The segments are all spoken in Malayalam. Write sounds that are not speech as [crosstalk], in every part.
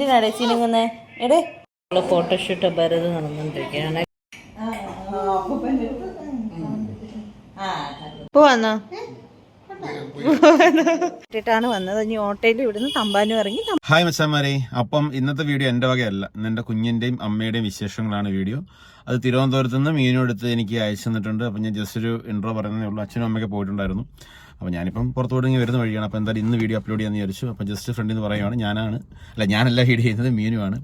എന്തിനാടേ ചിനുങ്ങുന്നേ എടേ. ഫോട്ടോഷൂട്ട് ഭരത് നടന്നുകൊണ്ടിരിക്കുകയാണ് പോവാന്നോ ാണ് വന്നത്. ഇനി ഓട്ടോയിൽ ഇവിടുന്ന് തമ്പാനും ഇറങ്ങി ഹായ് മച്ചാമാരെ അപ്പം ഇന്നത്തെ വീഡിയോ എന്റെ വകയല്ല. എന്റെ കുഞ്ഞിന്റെയും അമ്മയുടെയും വിശേഷങ്ങളാണ് വീഡിയോ. അത് തിരുവനന്തപുരത്ത് നിന്ന് മീനു എടുത്ത് എനിക്ക് അയച്ചു തന്നിട്ടുണ്ട്. അപ്പം ഞാൻ ജസ്റ്റ് ഒരു ഇൻട്രോ പറയുന്നതേ ഉള്ളൂ. അച്ഛനും അമ്മയൊക്കെ പോയിട്ടുണ്ടായിരുന്നു. അപ്പോൾ ഞാനിപ്പം പുറത്തോട്ട് ഇങ്ങനെ വരുന്ന വഴിയാണ്. അപ്പോൾ എന്തായാലും ഇന്ന് വീഡിയോ അപ്ലോഡ് ചെയ്യാമെന്ന് വിചാരിച്ചു. അപ്പോൾ ജസ്റ്റ് ഫ്രണ്ടിൽ നിന്ന് പറയുവാണ്. ഞാനാണ്. അല്ല ഞാനല്ല ഹീഡ് ചെയ്യുന്നത് മീനുവാണ്.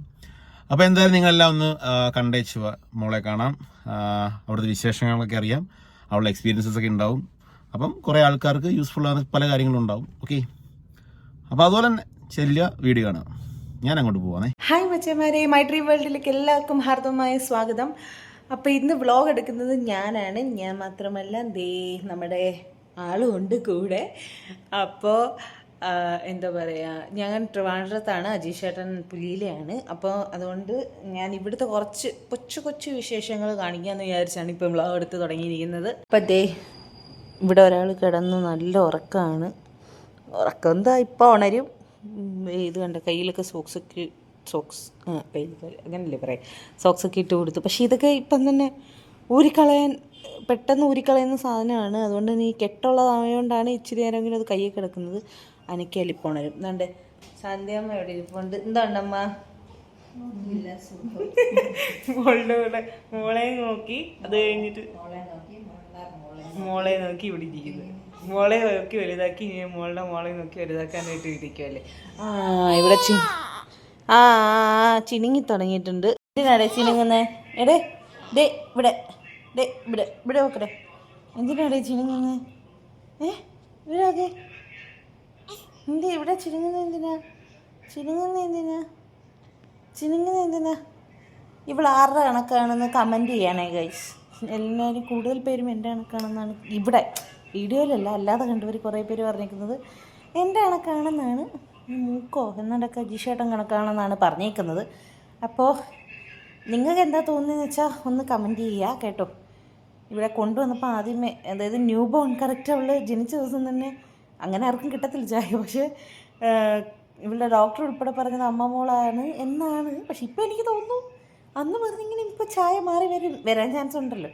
അപ്പോൾ എന്തായാലും നിങ്ങളെല്ലാം ഒന്ന് ആ, കണ്ടേച്ചു മോളെ കാണാം. അവിടുത്തെ വിശേഷങ്ങളൊക്കെ അറിയാം. അവളുടെ എക്സ്പീരിയൻസസ് ഒക്കെ ഉണ്ടാവും. അപ്പം കുറേ ആൾക്കാർക്ക് യൂസ്ഫുൾ ആകുന്ന പല കാര്യങ്ങളും ഉണ്ടാവും. ഓക്കെ അപ്പോൾ അതുപോലെ തന്നെ ചെല്ലുക വീഡിയോ കാണാം ഞാൻ അങ്ങോട്ട് പോവാണേ. ഹായ് മച്ചമാരെ. മൈ ഡ്രീം വേൾഡിലേക്ക് എല്ലാവർക്കും ഹാർദ്ദമായ സ്വാഗതം. അപ്പോൾ ഇന്ന് വ്ളോഗ് എടുക്കുന്നത് ഞാനാണ്. ഞാൻ മാത്രമല്ല ദേ നമ്മുടെ ആളും ഉണ്ട് കൂടെ അപ്പോൾ എന്താ പറയുക ഞാൻ ട്രിവാൻഡ്രത്താണ് അജീഷ് ചേട്ടൻ പുലിയിലെയാണ് അപ്പോൾ അതുകൊണ്ട് ഞാൻ ഇവിടുത്തെ കുറച്ച് കൊച്ചു കൊച്ചു വിശേഷങ്ങൾ കാണിക്കാമെന്ന് വിചാരിച്ചാണ് ഇപ്പം വ്ളോഗ് എടുത്ത് തുടങ്ങിയിരിക്കുന്നത്. അപ്പം ദേ ഇവിടെ ഒരാൾ കിടന്ന് നല്ല ഉറക്കമാണ് ഉറക്കം എന്താ ഇപ്പോൾ ഉണരും ഇത് കണ്ട കയ്യിലൊക്കെ സോക്സ് ഒക്കെ സോക്സ് ആ കയ്യിൽ അങ്ങനല്ലേ പറയാം സോക്സ് ഒക്കെ ഇട്ട് കൊടുത്തു. പക്ഷേ ഇതൊക്കെ ഇപ്പം തന്നെ ഊരിക്കളയാൻ പെട്ടെന്ന് ഊരിക്കളയുന്ന സാധനമാണ്. അതുകൊണ്ട് തന്നെ ഈ കെട്ടുള്ളതായതുകൊണ്ടാണ് ഇച്ചിരി നേരമെങ്കിലും അത് കയ്യിൽ കിടക്കുന്നത്. അനക്കിയാൽ എലിപ്പോണരും എന്താണ്ട് സാന്ധ്യമ്മ എവിടെ ഇരിപ്പുണ്ട്? എന്താണ്ടമ്മ മോളുടെ കൂടെ മോളെ നോക്കി. അത് കഴിഞ്ഞിട്ട് മോളെ നോക്കി ഇവിടെ ഇരിക്കുന്നത് മോളെ നോക്കി വലുതാക്കി ഇനി മോളുടെ മോളെ നോക്കി വലുതാക്കാനായിട്ട് ഇരിക്കുമല്ലേ ആ ഇവിടെ ചി ആ ചിണുങ്ങി തുടങ്ങിയിട്ടുണ്ട്. എന്തിനാടേ ചിണുങ്ങുന്നേ? എടേ ദേ ഇവിടെ. ദേ ഇവിടെ ഇവിടെ നോക്കട്ടെ. എന്തിനാടേ ചിണുങ്ങുന്നേ ഏ? ഇവിടെ നോക്കേ എന്തി ഇവിടെ ചിണുങ്ങുന്നത് എന്തിനാ? ചിണുങ്ങുന്നത് എന്തിനാ? ചിണുങ്ങുന്നത് എന്തിനാ? ഇവിടെ ആരുടെ കണക്കാണെന്ന് കമന്റ് ചെയ്യണേ ഗൈസ് എല്ലാവരും കൂടുതൽ പേരും എന്റെ കണക്കാണെന്നാണ് ഇവിടെ. വീഡിയോയിലല്ല അല്ലാതെ കണ്ടവർ കുറേ പേര് പറഞ്ഞേക്കുന്നത് എന്റെ കണക്കാണെന്നാണ്. മൂക്കോ എന്നടക്ക ജിഷേട്ടൻ കണക്കാണെന്നാണ് പറഞ്ഞേക്കുന്നത്. അപ്പോൾ നിങ്ങൾക്ക് എന്താ തോന്നിയെന്ന് വെച്ചാൽ ഒന്ന് കമന്റ് ചെയ്യുക കേട്ടോ. ഇവിടെ കൊണ്ടുവന്നപ്പോൾ ആദ്യമേ അതായത് ന്യൂ ബോൺ കറക്റ്റ് അവൾ ജനിച്ച ദിവസം തന്നെ അങ്ങനെ ആർക്കും കിട്ടത്തില്ല ചായ. പക്ഷേ ഇവിടെ ഡോക്ടർ ഉൾപ്പെടെ പറഞ്ഞത് അമ്മ മോളാണ് എന്നാണ്. പക്ഷെ ഇപ്പം എനിക്ക് തോന്നുന്നു അന്ന് പറഞ്ഞെങ്കിലും ഇപ്പോൾ ചായ മാറി വരും വരാൻ ചാൻസ് ഉണ്ടല്ലോ.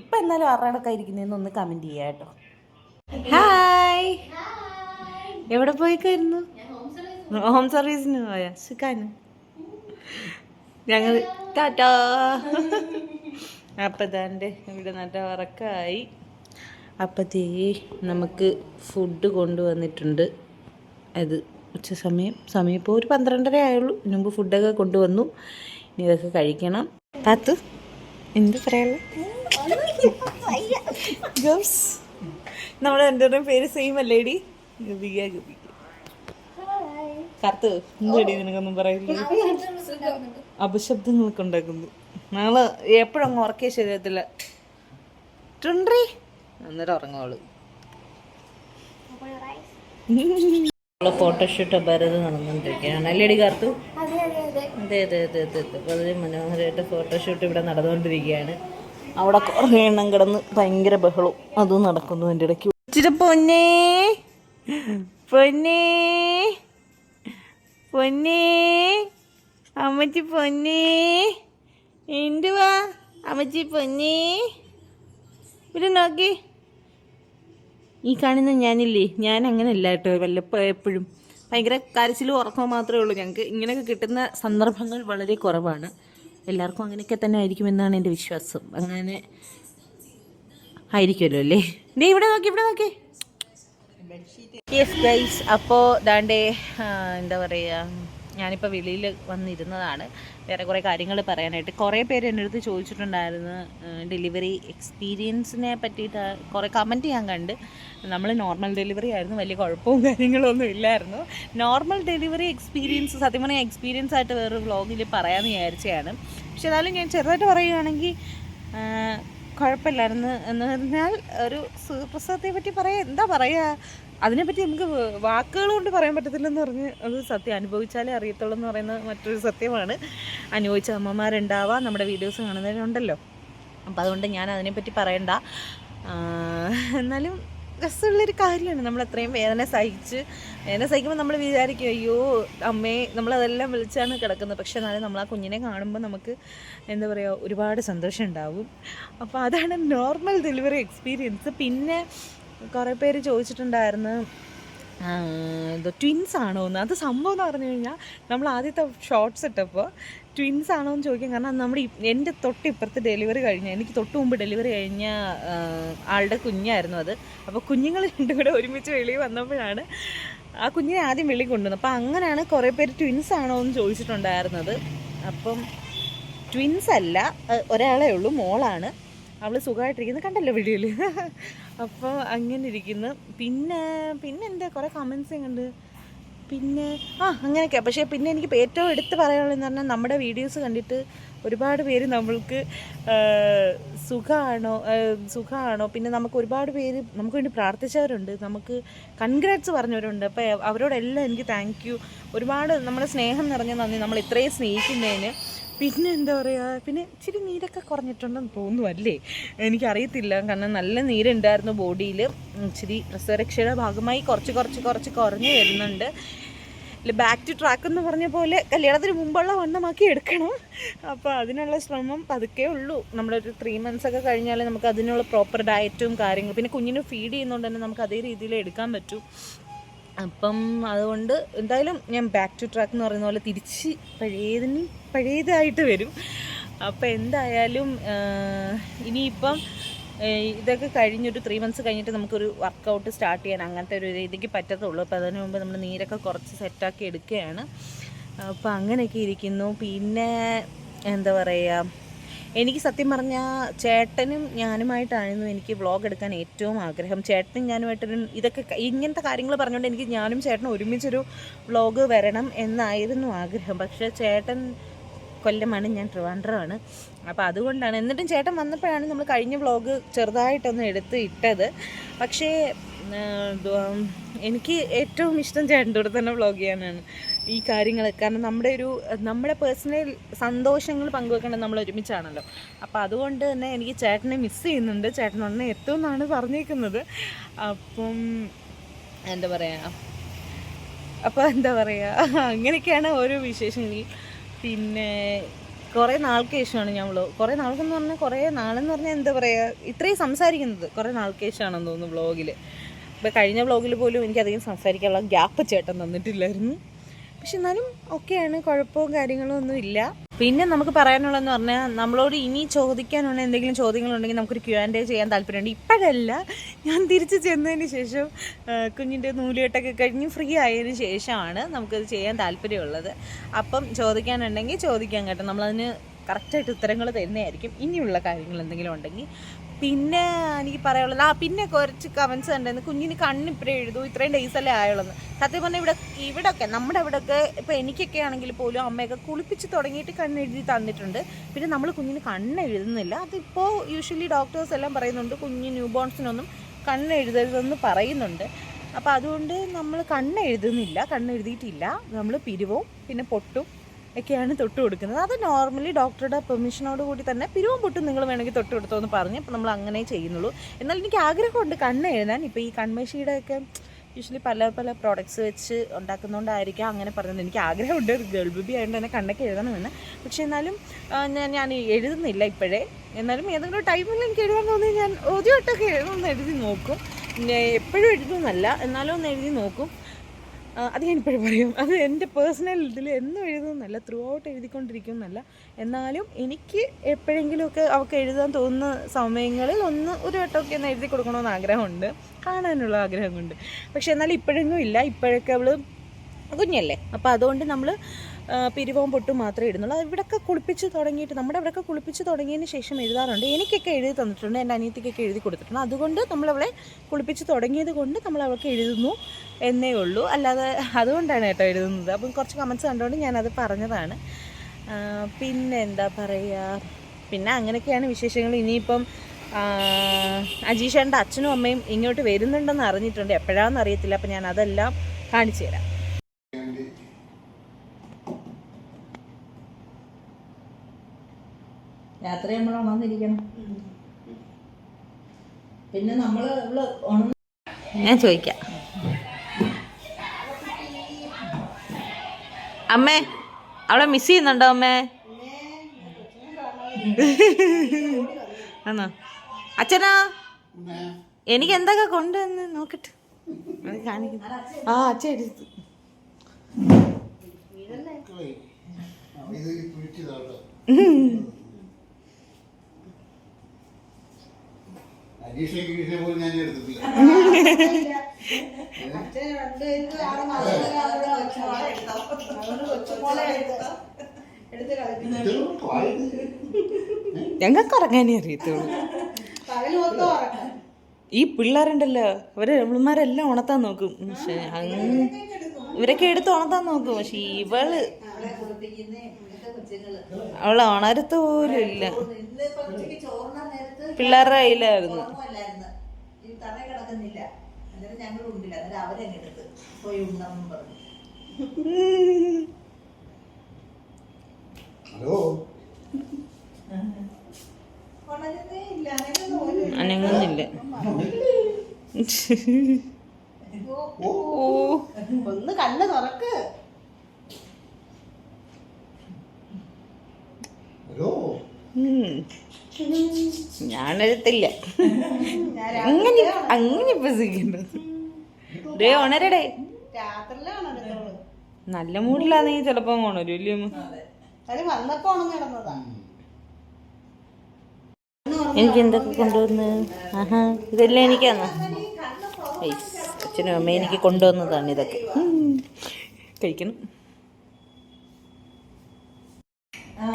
ഇപ്പം എന്നാലും ആറാടൊക്കെ ഇരിക്കുന്നതെന്ന് ഒന്ന് കമന്റ് ചെയ്യാം കേട്ടോ. ഹായ് എവിടെ പോയിക്കായിരുന്നു? ഹോം സർവീസിന് പോയാ? സുഖാന് ഞങ്ങൾ ടാറ്റാ. അപ്പം ഇതാണ്ട് ഇവിടെ നല്ല ഉറക്കമായി അപ്പത്തേ നമുക്ക് ഫുഡ് കൊണ്ടുവന്നിട്ടുണ്ട്. അത് ഉച്ച സമയം സമയം ഇപ്പോൾ ഒരു പന്ത്രണ്ടര ആയുള്ളൂ. മുമ്പ് ഫുഡൊക്കെ കൊണ്ടുവന്നു. ഇനി ഇതൊക്കെ കഴിക്കണം. പാത്ത് എന്ത് പറയാനുള്ള? നമ്മുടെ എന്റെ പേര് സെയിം അല്ലേടി ഗബിക ഗബിക കത്ത് എന്തടി നിനക്കൊന്നും പറയില്ല അപശബ്ദങ്ങളൊക്കെ ഉണ്ടാക്കുന്നു. നാളെ എപ്പോഴും അങ്ങ് ഉറക്കിയ ശരീരത്തിൽ ട്രിൻഡ്രി? അന്നേരം ഉറങ്ങോളൂ ഫോട്ടോഷൂട്ട് ഭരത് നടന്നുകൊണ്ടിരിക്കുകയാണ് അല്ലേടി കാർത്തു? അതെ അതെ അതെ അതെ അതെ. വളരെ മനോഹരമായിട്ട് ഫോട്ടോഷൂട്ട് ഇവിടെ നടന്നുകൊണ്ടിരിക്കുകയാണ് അവിടെ കുറേ എണ്ണം കിടന്ന് ഭയങ്കര ബഹളവും അതും നടക്കുന്നു എന്റെ ഇടയ്ക്ക്. പൊന്നേ പൊന്നേ പൊന്നേ അമ്മച്ചി പൊന്നേ. എന്തുവാ? അമ്മച്ചി പൊന്നി. ഇവിടെ നോക്കി. ഈ കാണുന്ന ഞാനില്ലേ? ഞാൻ അങ്ങനെ അല്ല കേട്ടോ വല്ലപ്പോൾ എപ്പോഴും. ഭയങ്കര കരച്ചിലും ഉറക്കം മാത്രമേ ഉള്ളൂ. ഞങ്ങൾക്ക് ഇങ്ങനെയൊക്കെ കിട്ടുന്ന സന്ദർഭങ്ങൾ വളരെ കുറവാണ്. എല്ലാവർക്കും അങ്ങനെയൊക്കെ തന്നെ ആയിരിക്കുമെന്നാണ് എന്റെ വിശ്വാസം. അങ്ങനെ ആയിരിക്കുമല്ലോ അല്ലേ? ദേ ഇവിടെ നോക്കി ഇവിടെ നോക്കി. യെസ് ഗൈസ് അപ്പോൾ ദാണ്ടേ എന്താ പറയുക ഞാനിപ്പോൾ വെളിയിൽ വന്നിരുന്നതാണ്. വേറെ കുറേ കാര്യങ്ങൾ പറയാനായിട്ട്. കുറേ പേര് എന്റെ അടുത്ത് ചോദിച്ചിട്ടുണ്ടായിരുന്നു ഡെലിവറി എക്സ്പീരിയൻസിനെ പറ്റിയിട്ട് കുറേ കമന്റ് ഞാൻ കണ്ട്. നമ്മൾ നോർമൽ ഡെലിവറി ആയിരുന്നു വലിയ കുഴപ്പവും കാര്യങ്ങളൊന്നും ഇല്ലായിരുന്നു. നോർമൽ ഡെലിവറി എക്സ്പീരിയൻസ് സത്യം പറഞ്ഞാൽ എക്സ്പീരിയൻസ് ആയിട്ട് വേറൊരു വ്ളോഗിൽ പറയാമെന്ന് വിചാരിച്ചതാണ് പക്ഷെ എന്നാലും ഞാൻ ചെറുതായിട്ട് പറയുകയാണെങ്കിൽ കുഴപ്പമില്ലായിരുന്നു എന്ന് പറഞ്ഞാൽ ഒരു സുപ്രസവത്തെ പറ്റി പറയാം എന്താ പറയുക അതിനെപ്പറ്റി നമുക്ക് വാക്കുകൾ കൊണ്ട് പറയാൻ പറ്റത്തില്ലെന്ന് പറഞ്ഞ് അത് സത്യം. അനുഭവിച്ചാലേ അറിയത്തുള്ളൂ എന്ന് പറയുന്ന മറ്റൊരു സത്യമാണ്. അനുഭവിച്ച അമ്മമാരുണ്ടാവാം. നമ്മുടെ വീഡിയോസ് കാണുന്നവരുണ്ടല്ലോ. അപ്പം അതുകൊണ്ട് ഞാൻ അതിനെപ്പറ്റി പറയണ്ട. എന്നാലും രസമുള്ളൊരു കാര്യമാണ്. നമ്മൾ അത്രയും വേദന സഹിച്ച് വേദന സഹിക്കുമ്പോൾ നമ്മൾ വിചാരിക്കും അയ്യോ അമ്മേ നമ്മളതെല്ലാം വിളിച്ചാണ് കിടക്കുന്നത്. പക്ഷെ എന്നാലും നമ്മൾ ആ കുഞ്ഞിനെ കാണുമ്പോൾ നമുക്ക് എന്താ പറയുക ഒരുപാട് സന്തോഷം ഉണ്ടാവും. അപ്പോൾ അതാണ് നോർമൽ ഡെലിവറി എക്സ്പീരിയൻസ് പിന്നെ കുറേ പേര് ചോദിച്ചിട്ടുണ്ടായിരുന്നു എന്തോ ട്വിൻസ് ആണോ എന്ന്. അത് സംഭവം എന്ന് പറഞ്ഞു കഴിഞ്ഞാൽ നമ്മൾ ആദ്യത്തെ ഷോർട്ട്സ് ഇട്ടപ്പോൾ ട്വിൻസ് ആണോ എന്ന് ചോദിക്കാം കാരണം നമ്മുടെ എന്റെ തൊട്ട് ഇപ്പുറത്ത് ഡെലിവറി കഴിഞ്ഞ എനിക്ക് തൊട്ട് മുമ്പ് ഡെലിവറി കഴിഞ്ഞ ആളുടെ കുഞ്ഞായിരുന്നു അത്. അപ്പോൾ കുഞ്ഞുങ്ങൾ രണ്ടും കൂടെ ഒരുമിച്ച് വെളിയിൽ വന്നപ്പോഴാണ് ആ കുഞ്ഞിനെ ആദ്യം വെളിയിൽ കൊണ്ടുവന്നത്. അപ്പോൾ അങ്ങനെയാണ് കുറേ പേര് ട്വിൻസ് ആണോ എന്ന് ചോദിച്ചിട്ടുണ്ടായിരുന്നത്. അപ്പം ട്വിൻസ് അല്ല ഒരാളേ ഉള്ളൂ മോളാണ്. അവൾ സുഖമായിട്ടിരിക്കുന്നത് കണ്ടല്ലോ വീഡിയോയിൽ അപ്പോൾ അങ്ങനെ ഇരിക്കുന്നു. പിന്നെ പിന്നെ എന്റെ കുറേ കമൻസ് ഉണ്ട് പിന്നെ ആ അങ്ങനെയൊക്കെ. പക്ഷേ പിന്നെ എനിക്ക് ഏറ്റവും എടുത്ത് പറയാനുള്ളതെന്ന് പറഞ്ഞാൽ നമ്മുടെ വീഡിയോസ് കണ്ടിട്ട് ഒരുപാട് പേര് നമ്മൾക്ക് സുഖമാണോ സുഖമാണോ പിന്നെ നമുക്ക് ഒരുപാട് പേര് നമുക്ക് വേണ്ടി പ്രാർത്ഥിച്ചവരുണ്ട്. നമുക്ക് കൺഗ്രാറ്റ്സ് പറഞ്ഞവരുണ്ട്. അപ്പോൾ അവരോടെല്ലാം എനിക്ക് താങ്ക് യു ഒരുപാട് നമ്മുടെ സ്നേഹം നിറഞ്ഞ നന്ദി. നമ്മൾ ഇത്രയും സ്നേഹിക്കുന്നതിന്. പിന്നെ എന്താ പറയുക പിന്നെ ഇച്ചിരി നീരൊക്കെ കുറഞ്ഞിട്ടുണ്ടെന്ന് തോന്നുന്നു അല്ലേ? എനിക്കറിയത്തില്ല കാരണം നല്ല നീരുണ്ടായിരുന്നു ബോഡിയിൽ. ഇച്ചിരി പ്രസവരക്ഷയുടെ ഭാഗമായി കുറച്ച് കുറച്ച് കുറച്ച് കുറഞ്ഞു വരുന്നുണ്ട്. ബാക്ക് ടു ട്രാക്ക് എന്ന് പറഞ്ഞ പോലെ കല്യാണത്തിന് മുമ്പുള്ള വണ്ണമാക്കി എടുക്കണം. അപ്പോൾ അതിനുള്ള ശ്രമം പതുക്കെ ഉള്ളൂ. നമ്മളൊരു ത്രീ മന്ത്സ് ഒക്കെ കഴിഞ്ഞാൽ നമുക്ക് അതിനുള്ള പ്രോപ്പർ ഡയറ്റും കാര്യങ്ങളും പിന്നെ കുഞ്ഞിനെ ഫീഡ് ചെയ്യുന്നതുകൊണ്ട് തന്നെ നമുക്ക് അതേ രീതിയിൽ എടുക്കാൻ പറ്റും. അപ്പം അതുകൊണ്ട് എന്തായാലും ഞാൻ ബാക്ക് ടു ട്രാക്ക് എന്ന് പറയുന്ന പോലെ തിരിച്ച് പഴയതിന് പഴയതായിട്ട് വരും. അപ്പം എന്തായാലും ഇനിയിപ്പം ഇതൊക്കെ കഴിഞ്ഞൊരു ത്രീ മന്ത്സ് കഴിഞ്ഞിട്ട് നമുക്കൊരു വർക്കൗട്ട് സ്റ്റാർട്ട് ചെയ്യാൻ അങ്ങനത്തെ ഒരു രീതിക്ക് പറ്റത്തുള്ളൂ. അപ്പോൾ അതിന് മുമ്പ് നമ്മൾ നീരൊക്കെ കുറച്ച് സെറ്റാക്കി എടുക്കുകയാണ്. അപ്പോൾ അങ്ങനെയൊക്കെ ഇരിക്കുന്നു. പിന്നെ എന്താ പറയുക എനിക്ക് സത്യം പറഞ്ഞാൽ ചേട്ടനും ഞാനുമായിട്ടായിരുന്നു എനിക്ക് വ്ളോഗ് എടുക്കാൻ ഏറ്റവും ആഗ്രഹം. ചേട്ടനും ഞാനുമായിട്ടൊരു ഇതൊക്കെ ഇങ്ങനത്തെ കാര്യങ്ങൾ പറഞ്ഞുകൊണ്ട് എനിക്ക് ഞാനും ചേട്ടനും ഒരുമിച്ചൊരു വ്ളോഗ് വരണം എന്നായിരുന്നു ആഗ്രഹം. പക്ഷേ ചേട്ടൻ കൊല്ലമാണ് ഞാൻ ട്രിവാൻഡ്രമാണ്. അപ്പോൾ അതുകൊണ്ടാണ്. എന്നിട്ടും ചേട്ടൻ വന്നപ്പോഴാണ് നമ്മൾ കഴിഞ്ഞ വ്ളോഗ് ചെറുതായിട്ടൊന്ന് എടുത്ത് ഇട്ടത്. പക്ഷേ എനിക്ക് ഏറ്റവും ഇഷ്ടം ചേട്ടന്റെ കൂടെ തന്നെ വ്ളോഗ് ചെയ്യാനാണ്. ഈ കാര്യങ്ങൾ കാരണം നമ്മുടെ ഒരു നമ്മുടെ പേഴ്സണൽ സന്തോഷങ്ങൾ പങ്കുവെക്കേണ്ടത് നമ്മൾ ഒരുമിച്ചാണല്ലോ. അപ്പോൾ അതുകൊണ്ട് തന്നെ എനിക്ക് ചേട്ടനെ മിസ് ചെയ്യുന്നുണ്ട്. ചേട്ടൻ ഉടനെ എത്തുമെന്നാണ് പറഞ്ഞേക്കുന്നത് അപ്പം എന്താ പറയുക അപ്പോൾ എന്താ പറയുക അങ്ങനെയൊക്കെയാണ് ഓരോ വിശേഷങ്ങൾ. പിന്നെ കുറേ നാൾക്ക് ശേഷമാണ് ഞാൻ വ്ളോഗ് കുറേ നാൾക്കെന്ന് പറഞ്ഞാൽ കുറേ നാളെന്ന് പറഞ്ഞാൽ എന്താ പറയുക ഇത്രയും സംസാരിക്കുന്നത് കുറേ നാൾക്ക് ശേഷമാണെന്ന് തോന്നുന്നു വ്ളോഗിൽ ഇപ്പോൾ കഴിഞ്ഞ വ്ളോഗിൽ പോലും എനിക്കധികം സംസാരിക്കാനുള്ള ഗ്യാപ്പ് ചേട്ടൻ തന്നിട്ടില്ലായിരുന്നു. പക്ഷെ എന്നാലും ഓക്കെയാണ് കുഴപ്പവും കാര്യങ്ങളും ഒന്നും ഇല്ല. പിന്നെ നമുക്ക് പറയാനുള്ളതെന്ന് പറഞ്ഞാൽ നമ്മളോട് ഇനി ചോദിക്കാനുള്ള എന്തെങ്കിലും ചോദ്യങ്ങളുണ്ടെങ്കിൽ നമുക്കൊരു ക്യൂ ആൻഡ് ചെയ്യാൻ താല്പര്യമുണ്ട്. ഇപ്പോഴല്ല ഞാൻ തിരിച്ച് ചെന്നതിന് ശേഷം കുഞ്ഞിന്റെ നൂലുകെട്ടൊക്കെ കഴിഞ്ഞ് ഫ്രീ ആയതിനു ശേഷമാണ് നമുക്കത് ചെയ്യാൻ താല്പര്യമുള്ളത്. അപ്പം ചോദിക്കാനുണ്ടെങ്കിൽ ചോദിക്കാൻ കേട്ടോ. നമ്മളതിന് കറക്റ്റായിട്ട് ഉത്തരങ്ങൾ തന്നെയായിരിക്കും ഇനിയുള്ള കാര്യങ്ങൾ എന്തെങ്കിലും ഉണ്ടെങ്കിൽ പിന്നെ എനിക്ക് പറയാനുള്ളത് ആ പിന്നെ കുറച്ച് കമൻസ് ഉണ്ടായിരുന്നു കുഞ്ഞിന് കണ്ണ് ഇപ്പഴേ എഴുതും ഇത്രയും ഡേയ്സ് അല്ലേ ആയുള്ളൂ സത്യം പറഞ്ഞാൽ ഇവിടെ ഇവിടെയൊക്കെ നമ്മുടെ ഇവിടെയൊക്കെ ഇപ്പോൾ എനിക്കൊക്കെ ആണെങ്കിൽ പോലും അമ്മയൊക്കെ കുളിപ്പിച്ച് തുടങ്ങിയിട്ട് കണ്ണ് എഴുതി തന്നിട്ടുണ്ട്. പിന്നെ നമ്മൾ കുഞ്ഞിന് കണ്ണ് എഴുതുന്നില്ല. അതിപ്പോൾ യൂഷ്വലി ഡോക്ടേഴ്സ് എല്ലാം പറയുന്നുണ്ട് കുഞ്ഞ് ന്യൂ ബോൺസിനൊന്നും കണ്ണെഴുതരുതെന്ന് പറയുന്നുണ്ട്. അപ്പോൾ അതുകൊണ്ട് നമ്മൾ കണ്ണ് എഴുതുന്നില്ല കണ്ണ് എഴുതിയിട്ടില്ല. നമ്മൾ പിരിവും പിന്നെ പൊട്ടും. ഒക്കെയാണ് തൊട്ട് കൊടുക്കുന്നത്. അത് നോർമലി ഡോക്ടറുടെ പെർമിഷനോട് കൂടി തന്നെ പിരിവും പൊട്ടും നിങ്ങൾ വേണമെങ്കിൽ തൊട്ട് കൊടുത്തോ എന്ന് പറഞ്ഞ് അപ്പം നമ്മൾ അങ്ങനെ ചെയ്യുന്നുള്ളൂ. എന്നാൽ എനിക്ക് ആഗ്രഹമുണ്ട് കണ്ണ് എഴുതാൻ. ഇപ്പോൾ ഈ കൺമേശിയുടെ ഒക്കെ യൂഷ്വലി പല പല പ്രോഡക്റ്റ്സ് വെച്ച് ഉണ്ടാക്കുന്നതുകൊണ്ടായിരിക്കാം അങ്ങനെ പറഞ്ഞത് എനിക്ക് ആഗ്രഹമുണ്ട്. ഒരു ഗേൾ ബേബി ആയതുകൊണ്ട് തന്നെ കണ്ണൊക്കെ എഴുതണമെന്ന്. പക്ഷേ എന്നാലും ഞാൻ ഞാൻ എഴുതുന്നില്ല ഇപ്പോഴേ. എന്നാലും ഏതെങ്കിലും ടൈമിൽ എനിക്ക് എഴുതാൻ തോന്നി ഞാൻ ഓദ്യമായിട്ടൊക്കെ എഴുതുമെന്ന് എഴുതി നോക്കും. എപ്പോഴും എഴുതുന്നല്ല എന്നാലും ഒന്ന് എഴുതി നോക്കും. അത് ഞാൻ ഇപ്പോഴും പറയും. അത് എന്റെ പേഴ്സണൽ ഇതിൽ എന്നും എഴുതുന്നല്ല ത്രൂ ഔട്ട് എഴുതിക്കൊണ്ടിരിക്കുന്നല്ല എന്നാലും എനിക്ക് എപ്പോഴെങ്കിലുമൊക്കെ അവൾക്ക് എഴുതാൻ തോന്നുന്ന സമയങ്ങളിൽ ഒന്ന് ഒരു വട്ടമൊക്കെ ഒന്ന് എഴുതി കൊടുക്കണമെന്ന് ആഗ്രഹമുണ്ട്. കാണാനുള്ള ആഗ്രഹം കൊണ്ട് പക്ഷെ എന്നാലും ഇപ്പോഴൊന്നും ഇല്ല. ഇപ്പോഴൊക്കെ അവൾ കുഞ്ഞല്ലേ. അപ്പോൾ അതുകൊണ്ട് നമ്മൾ പിരിവവും പൊട്ടും മാത്രമേ ഇടുന്നുള്ളൂ. ഇവിടെയൊക്കെ കുളിപ്പിച്ച് തുടങ്ങിയിട്ട് നമ്മുടെ ഇവിടെയൊക്കെ കുളിപ്പിച്ച് തുടങ്ങിയതിന് ശേഷം എഴുതാറുണ്ട്. എനിക്കൊക്കെ എഴുതി തന്നിട്ടുണ്ട്. എന്റെ അനിയത്തിക്കൊക്കെ എഴുതി കൊടുത്തിട്ടുണ്ട്. അതുകൊണ്ട് നമ്മളവളെ കുളിപ്പിച്ച് തുടങ്ങിയത് കൊണ്ട് നമ്മൾ അവൾക്ക് എഴുതുന്നു എന്നേ ഉള്ളൂ. അല്ലാതെ അതുകൊണ്ടാണ് കേട്ടോ എഴുതുന്നത്. അപ്പം കുറച്ച് കമൻസ് കണ്ടുകൊണ്ട് ഞാനത് പറഞ്ഞതാണ്. പിന്നെ എന്താ പറയുക പിന്നെ അങ്ങനെയൊക്കെയാണ് വിശേഷങ്ങൾ. ഇനിയിപ്പം അജീഷേന്റെ അച്ഛനും അമ്മയും ഇങ്ങോട്ട് വരുന്നുണ്ടെന്ന് അറിഞ്ഞിട്ടുണ്ട്. എപ്പോഴാണെന്ന് അറിയത്തില്ല. അപ്പം ഞാൻ അതെല്ലാം കാണിച്ചു തരാം. രാത്രി നമ്മൾ ഉണർന്നിരിക്കണം. പിന്നെ നമ്മൾ ഉണർന്ന് ഞാൻ ചോദിക്കാം. അമ്മേ അവളെ മിസ് ചെയ്യുന്നുണ്ടോ അമ്മേ? ആണോ? അച്ഛനാ? എനിക്ക് എന്തൊക്കെ കൊണ്ടുവന്ന് നോക്കട്ടെ. കാണിക്കുന്നു ആ അച്ഛൻ എടുത്തു. അരീക്ഷ ഗിരീഷ പോലും ഞാൻ എടുത്തിട്ടില്ല. ഞങ്ങൾക്ക് ഇറങ്ങാനേ അറിയത്തുള്ളൂ. ഈ പിള്ളേരുണ്ടല്ലോ അവർ ഇവളുമാരെല്ലാം ഉണത്താൻ നോക്കും. പക്ഷെ അങ്ങ് ഇവരൊക്കെ എടുത്ത് ഉണത്താൻ നോക്കും. പക്ഷെ ഇവൾ അവൾ ഉണരത്ത് പോലും ഇല്ല. പിള്ളേരുടെ കയ്യിലായിരുന്നു. ഹലോ? അനങ്ങുന്നില്ല. ഒന്ന് കണ്ണ് തുറക്ക് ഹലോ ഉം. ഞാനെടുത്തില്ല അങ്ങനെ അങ്ങനെ പ്രസിക്കണ്ടത് ഡേ ഉണരടേ. നല്ല മൂഡിലാണെങ്കിൽ ചിലപ്പോ ഉണരും ഇല്ലേ എനിക്ക് എന്തൊക്കെ കൊണ്ടുവന്ന്? ആഹാ ഇതെല്ലാം എനിക്കാന്ന്? അച്ഛനും അമ്മയും എനിക്ക് കൊണ്ടുവന്നതാണ് ഇതൊക്കെ. കഴിക്കണം. ആ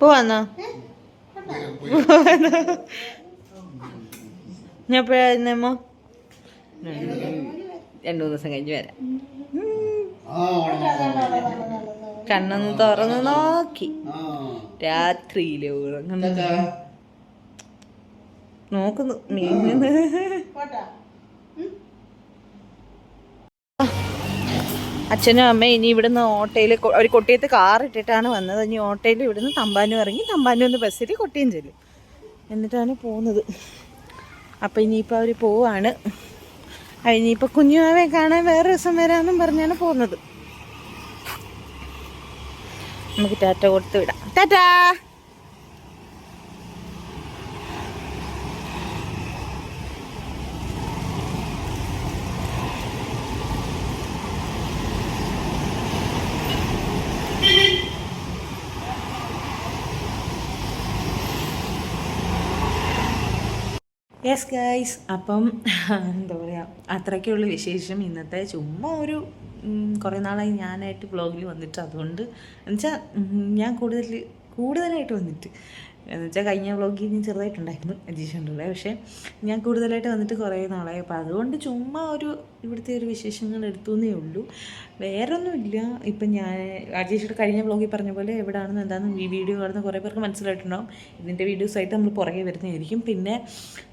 പോവാന്നോ ഞാൻ എപ്പോഴായിരുന്നേമോ രണ്ടു മൂന്ന് ദിവസം കഴിഞ്ഞ് വരാം. കണ്ണൊന്ന് തുറന്ന് നോക്കി. ആ. രാത്രിയിലെ ഉറങ്ങുന്നു നോക്കുന്നു. മീനിന്ന് അച്ഛനും അമ്മ ഇനി ഇവിടുന്ന് ഓട്ടോയിൽ ഒരു കൊട്ടിയത്ത് കാർ ഇട്ടിട്ടാണ് വന്നത്. ഇനി ഓട്ടോയിൽ ഇവിടുന്ന് തമ്പാനും ഇറങ്ങി തമ്പാനും ഒന്ന് ബസ്സിൽ കൊട്ടിയും ചെല്ലും. എന്നിട്ടാണ് പോകുന്നത്. അപ്പം ഇനിയിപ്പോൾ അവർ പോവാണ്. ഇനിയിപ്പോൾ കുഞ്ഞുമാവെ കാണാൻ വേറെ ദിവസം വരാമെന്നും പറഞ്ഞാണ് പോകുന്നത്. നമുക്ക് ടാറ്റ കൊടുത്ത് വിടാം. ടാറ്റാ! യെസ് ഗൈസ് അപ്പം [laughs] എന്താ പറയുക അത്രയ്ക്കുള്ള വിശേഷം ഇന്നത്തെ. ചുമ്മാ ഒരു കുറേ നാളായി ഞാനായിട്ട് ബ്ലോഗിൽ വന്നിട്ട് അതുകൊണ്ട്. എന്നുവെച്ചാൽ ഞാൻ കൂടുതൽ കൂടുതലായിട്ട് വന്നിട്ട്. എന്നുവെച്ചാൽ കഴിഞ്ഞ വ്ളോഗിൽ ഞാൻ ചെറുതായിട്ടുണ്ടായിരുന്നു അജീഷുണ്ടുള്ള പക്ഷേ ഞാൻ കൂടുതലായിട്ട് വന്നിട്ട് കുറേ നാളായി. അപ്പോൾ അതുകൊണ്ട് ചുമ്മാ ഒരു ഇവിടുത്തെ ഒരു വിശേഷങ്ങൾ എടുത്തുന്നേ ഉള്ളൂ. വേറൊന്നുമില്ല. ഇപ്പം ഞാൻ അജീഷയുടെ കഴിഞ്ഞ വ്ളോഗിൽ പറഞ്ഞ പോലെ എവിടെയാണെന്ന് എന്താണെന്ന് ഈ വീഡിയോ കാണുന്ന കുറേ പേർക്ക് മനസ്സിലായിട്ടുണ്ടാവും. ഇതിന്റെ വീഡിയോസായിട്ട് നമ്മൾ പുറകെ വരുന്നതായിരിക്കും. പിന്നെ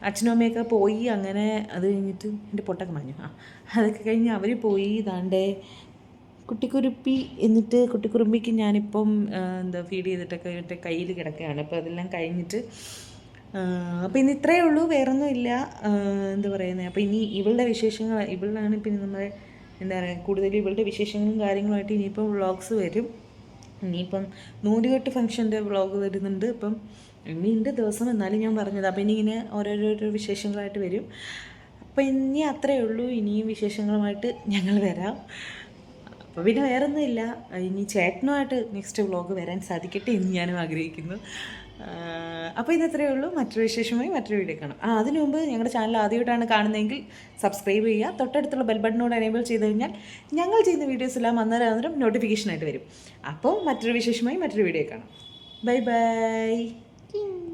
അച്ഛനും അമ്മയൊക്കെ പോയി അങ്ങനെ അത് കഴിഞ്ഞിട്ട് എന്റെ പൊട്ടൊക്കെ മാഞ്ഞു ആ അതൊക്കെ കഴിഞ്ഞ് അവർ പോയി. ഇതാണ്ടേ കുട്ടിക്കുരുപ്പി എന്നിട്ട് കുട്ടിക്കുറുമ്പിക്ക് ഞാനിപ്പം എന്താ ഫീഡ് ചെയ്തിട്ടൊക്കെ ഇട്ട് കയ്യിൽ കിടക്കുകയാണ്. അപ്പോൾ അതെല്ലാം കഴിഞ്ഞിട്ട് അപ്പോൾ ഇന്ന് ഇത്രയേ ഉള്ളൂ വേറൊന്നും ഇല്ല. എന്താ പറയുന്നത് അപ്പോൾ ഇനി ഇവളുടെ വിശേഷങ്ങൾ ഇവളാണ് പിന്നെ നമ്മുടെ എന്താ പറയുക കൂടുതൽ ഇവളുടെ വിശേഷങ്ങളും കാര്യങ്ങളുമായിട്ട് ഇനിയിപ്പം വ്ളോഗ്സ് വരും. ഇനിയിപ്പം നൂലുകെട്ട് ഫംഗ്ഷന്റെ വ്ളോഗ് വരുന്നുണ്ട്. അപ്പം ഇനിയുണ്ട് ദിവസം എന്നാലും ഞാൻ പറഞ്ഞത്. അപ്പോൾ ഇനി ഇങ്ങനെ ഓരോരോരോ വിശേഷങ്ങളായിട്ട് വരും. അപ്പോൾ ഇനി അത്രയേ ഉള്ളൂ. ഇനിയും വിശേഷങ്ങളുമായിട്ട് ഞങ്ങൾ വരാം. അപ്പോൾ പിന്നെ വേറെ ഒന്നുമില്ല ഇനി ചേട്ടനുമായിട്ട് നെക്സ്റ്റ് വ്ളോഗ് വരാൻ സാധിക്കട്ടെ എന്ന് ഞാനും ആഗ്രഹിക്കുന്നു. അപ്പോൾ ഇത് ഉള്ളൂ. മറ്റൊരു വിശേഷമായി മറ്റൊരു വീഡിയോ കാണാം. ആ അതിനു മുമ്പ് ഞങ്ങളുടെ ചാനൽ ആദ്യമായിട്ടാണ് കാണുന്നതെങ്കിൽ സബ്സ്ക്രൈബ് ചെയ്യുക. തൊട്ടടുത്തുള്ള ബെൽ ബട്ടനോട് എനേബിൾ ചെയ്ത് കഴിഞ്ഞാൽ ഞങ്ങൾ ചെയ്യുന്ന വീഡിയോസ് എല്ലാം അന്നേരം അന്നേരം നോട്ടിഫിക്കേഷനായിട്ട് വരും. അപ്പോൾ മറ്റൊരു വിശേഷമായി മറ്റൊരു വീഡിയോ കാണാം. Bye bye